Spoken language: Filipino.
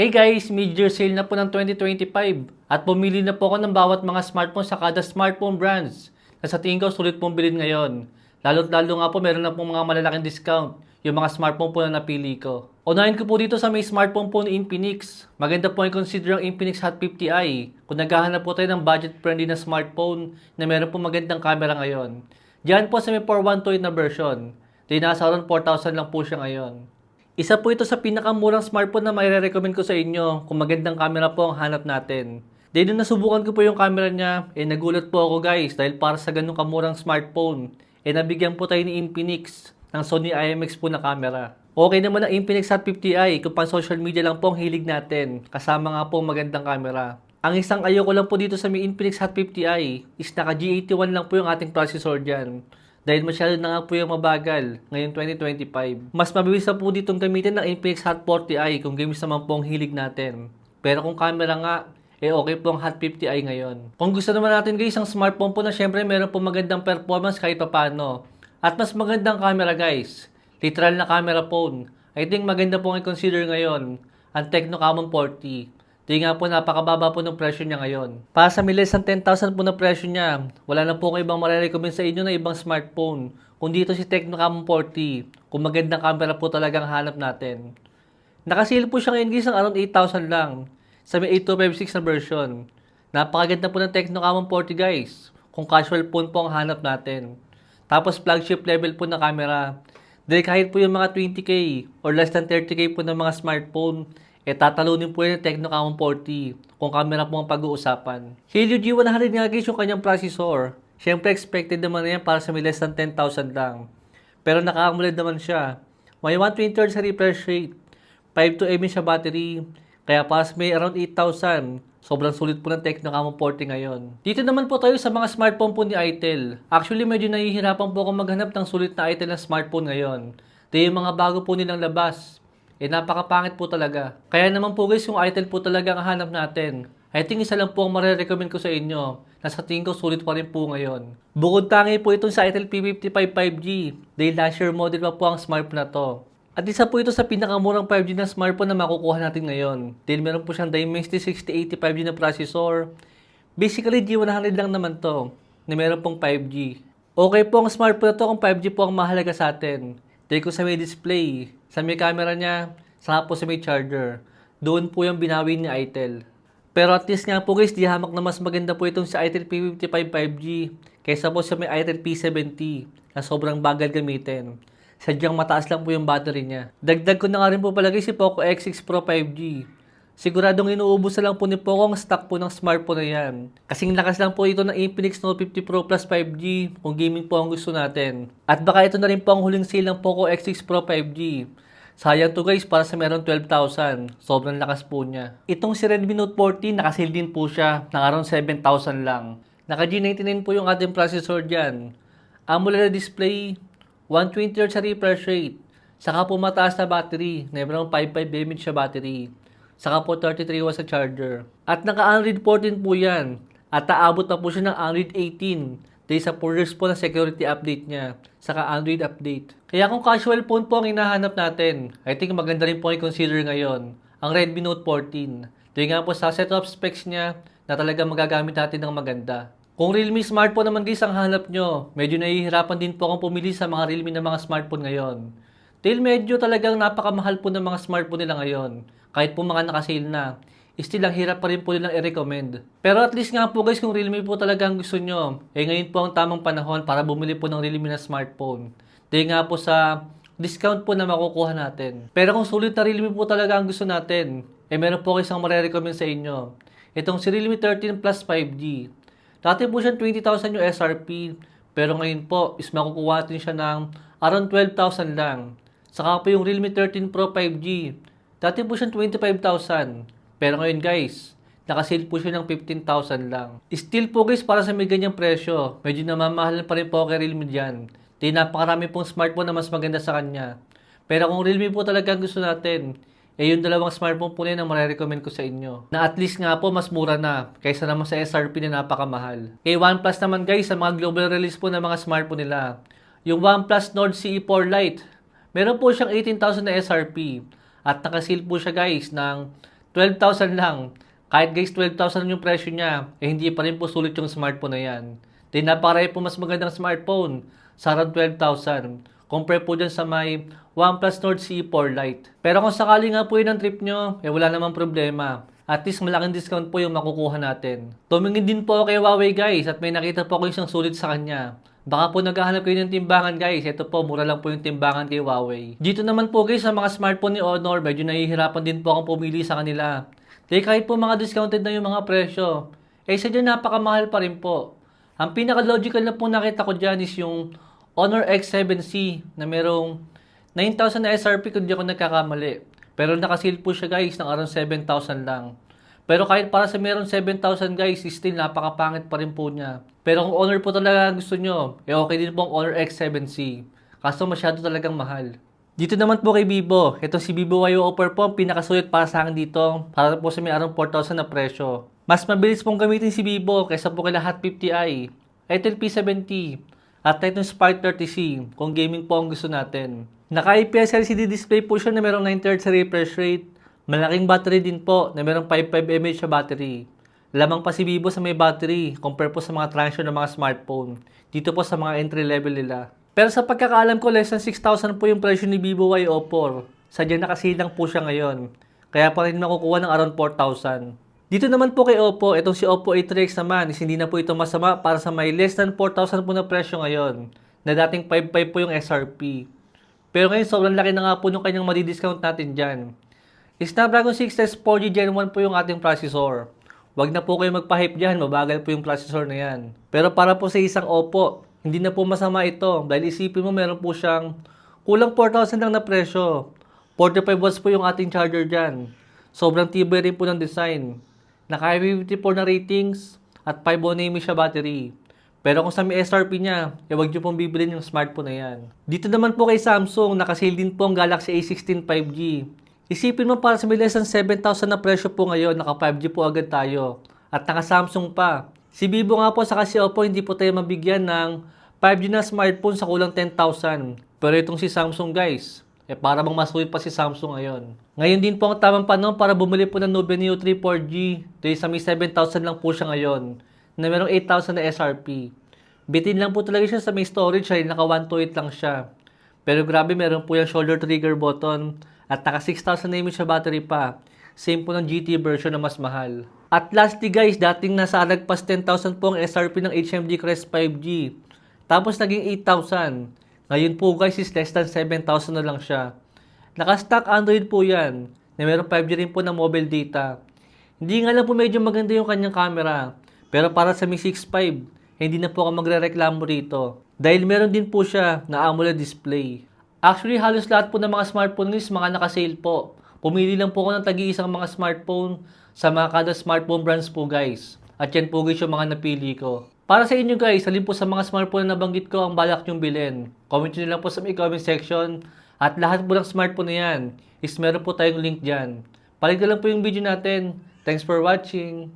Hey guys, mid-year sale na po ng 2025 at bumili na po ako ng bawat mga smartphone sa kada smartphone brands na sa tingin ko sulit pong bilhin ngayon. Lalo't lalo nga po meron na pong mga malalaking discount yung mga smartphone po na napili ko. Unahin ko po dito sa may smartphone po ni Infinix. Maganda po yung consider ang Infinix Hot 50i kung naghahanap po tayo ng budget-friendly na smartphone na meron po magandang camera ngayon. Diyan po sa may 412 na version. Di nasa around 4,000 lang po siya ngayon. Isa po ito sa pinakamurang smartphone na mai-recommend ko sa inyo kung magandang camera po ang hanap natin. Dahil nung nasubukan ko po yung camera niya, eh nagulat po ako guys dahil para sa ganung kamurang smartphone, eh nabigyan po tayo ni Infinix ng Sony IMX po na camera. Okay naman ang Infinix Hot 50i kung pang social media lang po ang hilig natin, kasama nga po ang magandang camera. Ang isang ayoko lang po dito sa Mi Infinix Hot 50i is naka G81 lang po yung ating processor dyan. Dahil masyado na nga po yung mabagal ngayong 2025. Mas mabilis na po ditong gamitin ng Infinix Hot 40i kung games naman po ang hilig natin. Pero kung camera nga, eh okay po ang Hot 50i ngayon. Kung gusto naman natin guys, ang smartphone po na syempre meron po magandang performance kahit papano. At mas magandang camera guys. Literal na camera phone. I think maganda pong i-consider ngayon ang Tecno Camon 40. Di nga po napakababa po ng presyo niya ngayon. Para sa milis ng 10,000 po na presyo niya, wala na po akong ibang marirecommend sa inyo na ibang smartphone. Kung dito si Tecno Camon 40, kung magandang camera po talagang hanap natin. Nakasale po siya ngayon guys ng around 8,000 lang sa may 8256 na version. Napakaganda po ng Tecno Camon 40 guys. Kung casual phone po ang hanap natin. Tapos flagship level po na camera. Dahil kahit po yung mga 20k or less than 30k po ng mga smartphone, eh tatalunin po yun ng Tecno Camon 40 kung camera po ang pag-uusapan. Helio G100 nga guys yung kanyang processor. Siyempre expected naman na yan para sa may less than 10,000 lang. Pero naka-AMOLED naman siya. May 120 Hz sa refresh rate. 5 to mAh siya battery. Kaya para sa may around 8,000, sobrang sulit po ng Tecno Camon 40 ngayon. Dito naman po tayo sa mga smartphone po ni Itel. Actually, medyo nahihirapan po ako maghanap ng sulit na Itel na smartphone ngayon. Dahil yung mga bago po nilang labas, eh napakapangit po talaga. Kaya naman po guys, yung Itel po talaga ang hanap natin. I think isa lang po ang marirecommend ko sa inyo na sa tingin ko sulit pa rin po ngayon. Bukod tangi po itong sa Itel P55 5G dahil last year model pa po ang smartphone na to. At isa po ito sa pinakamurang 5G na smartphone na makukuha natin ngayon. Dahil meron po siyang Dimensity 6080 5G na processor. Basically, G100 lang naman to na meron pong 5G. Okay po ang smartphone na to kung 5G po ang mahalaga sa atin. Kung sa may display, sa may camera niya, saka po sa may charger. Doon po yung binawi ni Itel. Pero at least nga po guys, di hamak na mas maganda po itong sa Itel P55 5G kaysa po sa may Itel P70 na sobrang bagal gamitin. Sadyang mataas lang po yung battery niya. Dagdag ko na nga rin po palagi si Poco X6 Pro 5G. Siguradong inuubos na lang po ni Poco ang stock po ng smartphone na yan. Kasing lakas lang po ito ng Infinix Note 50 Pro Plus 5G kung gaming po ang gusto natin. At baka ito na rin po ang huling sale ng Poco X6 Pro 5G. Sayang to guys para sa meron 12,000. Sobrang lakas po niya. Itong si Redmi Note 14 nakasale din po siya ng around 7,000 lang. Naka G99 po yung ating processor dyan. AMOLED display, 120 Hz sa refresh rate. Saka po mataas na battery. Meron 55 mAh siya battery. Saka po 33 watts sa charger. At naka Android 14 po yan. At aabot na po siya ng Android 18 dahil sa 4 years po na security update niya. Saka Android update. Kaya kung casual phone po ang hinahanap natin, I think maganda rin po i-consider ngayon ang Redmi Note 14. Dahil nga po sa set of specs niya na talaga magagamit natin ng maganda. Kung Realme smartphone naman guys ang hanap nyo, medyo nahihirapan din po akong pumili sa mga Realme na mga smartphone ngayon. Dahil medyo talagang napakamahal po ng mga smartphone nila ngayon. Kahit po mga nakasale na. Still lang hirap pa rin po nilang i-recommend. Pero at least nga po guys kung Realme po talaga ang gusto nyo, eh ngayon po ang tamang panahon para bumili po ng Realme na smartphone. Dahil nga po sa discount po na makukuha natin. Pero kung sulit na Realme po talaga ang gusto natin, eh meron po isang marirecommend sa inyo. Itong si Realme 13 Plus 5G. Dati po siya 20,000 yung SRP, pero ngayon po is makukuha natin siya ng around 12,000 lang. Saka po yung Realme 13 Pro 5G. Dati po siya 25,000. Pero ngayon guys, nakasale po siya ng 15,000 lang. Still po guys, para sa may ganyang presyo, medyo namamahalan pa rin po kay Realme dyan. Di napakarami pong smartphone na mas maganda sa kanya. Pero kung Realme po talaga ang gusto natin, eh yung dalawang smartphone po na yun ang marirecommend ko sa inyo. Na at least nga po mas mura na kaysa naman sa SRP na napakamahal. Eh OnePlus naman guys, sa mga global release po ng mga smartphone nila. Yung OnePlus Nord CE4 Lite, meron po siyang 18,000 na SRP. At nakasale po siya guys ng 12,000 lang. Kahit guys, 12,000 yung presyo niya, eh hindi pa rin po sulit yung smartphone na yan. Then napakarami po mas magandang smartphone sa around 12,000. Compare po dyan sa may OnePlus Nord CE4 Lite. Pero kung sakali nga po yun ang trip nyo, eh wala namang problema. At least malaking discount po yung makukuha natin. Tumingin din po kay Huawei guys at may nakita po ako isang sulit sa kanya. Baka po naghahanap kayo ng timbangan guys. Ito po, mura lang po yung timbangan kay Huawei. Dito naman po guys sa mga smartphone ni Honor, medyo nahihirapan din po akong pumili sa kanila. Dahil kahit po mga discounted na yung mga presyo, eh sadya napakamahal pa rin po. Ang pinaka-logical na po nakita ko dyan is yung Honor X7C na merong 9,000 na SRP kung di ako nagkakamali. Pero nakasil po siya guys ng around 7,000 lang. Pero kahit para sa meron 7,000 guys, still napakapangit pa rin po niya. Pero kung Honor po talaga gusto nyo, eh okay din po ang Honor X7C. Kaso masyado talagang mahal. Dito naman po kay Vivo. Ito si Vivo YO Offer po ang pinakasulit para sa akin dito. Para po sa may around 4,000 na presyo. Mas mabilis pong gamitin si Vivo kaysa po kay Hot 50i, Itel P70, at Titan Spark 30C kung gaming po ang gusto natin. Naka-IPS LCD display po siya na merong 9 Hz refresh rate. Malaking battery din po na merong 55 mAh battery. Lamang pa si Vivo sa may battery compare po sa mga transfer ng mga smartphone. Dito po sa mga entry level nila. Pero sa pagkakaalam ko, less than 6,000 po yung presyo ni Vivo Y Oppo. Sadya nakasilang po siya ngayon. Kaya pa rin makukuha ng around 4,000. Dito naman po kay Oppo, itong si Oppo A3X naman is hindi na po ito masama para sa may less than 4,000 po na presyo ngayon. Na dating 5,500 po yung SRP. Pero ngayon sobrang laki na nga po nung kanyang madi-discount natin dyan. Snapdragon 6S 4G Gen 1 po yung ating processor. Huwag na po kayo magpa-hype dyan, mabagal po yung processor na yan. Pero para po sa isang Oppo, hindi na po masama ito dahil isipin mo meron po siyang kulang 4,000 lang na presyo. 45 watts po yung ating charger dyan. Sobrang tibay rin po ng design. Naka 54 na ratings at 5 mAh siya battery. Pero kung sa may SRP niya, eh wag niyo pong bibilin yung smartphone na yan. Dito naman po kay Samsung, nakasale din po ang Galaxy A16 5G. Isipin mo para sa may less than 7,000 na presyo po ngayon, naka 5G po agad tayo. At naka Samsung pa. Si Vivo nga po sa kasi Oppo, hindi po tayo mabigyan ng 5G na smartphone sa kulang 10,000. Pero itong si Samsung guys, eh para bang masulit pa si Samsung ngayon. Ngayon din po ang tamang panahon para bumili po ng Nubia Neo 3 4G. Dahil sa may 7,000 lang po siya ngayon. Na merong 8,000 na SRP. Bitin lang po talaga siya sa may storage ay naka 128 lang siya. Pero grabe meron po yung shoulder trigger button at naka 6,000 mAh siya battery pa. Same po ng GT version na mas mahal. At lastly guys, dating nasa alagpas 10,000 po ang SRP ng HMD Crest 5G. Tapos naging 8,000. Ngayon po guys is less than 7,000 na lang siya. Naka-stock Android po yan. Na meron 5G rin po na mobile data. Hindi nga lang po medyo maganda yung kanyang camera. Pero para sa Mi 6.5, hindi na po ako magre-reklamo rito. Dahil meron din po siya na AMOLED display. Actually, halos lahat po ng mga smartphone is mga naka-sale po. Pumili lang po ako ng tagi-isang mga smartphone sa mga kada smartphone brands po guys. At yan po guys yung mga napili ko. Para sa inyo guys, alin po sa mga smartphone na nabanggit ko ang balak nyong bilhin. Comment nyo lang po sa may comment section. At lahat po ng smartphone na yan is meron po tayong link dyan. Palig lang po yung video natin. Thanks for watching.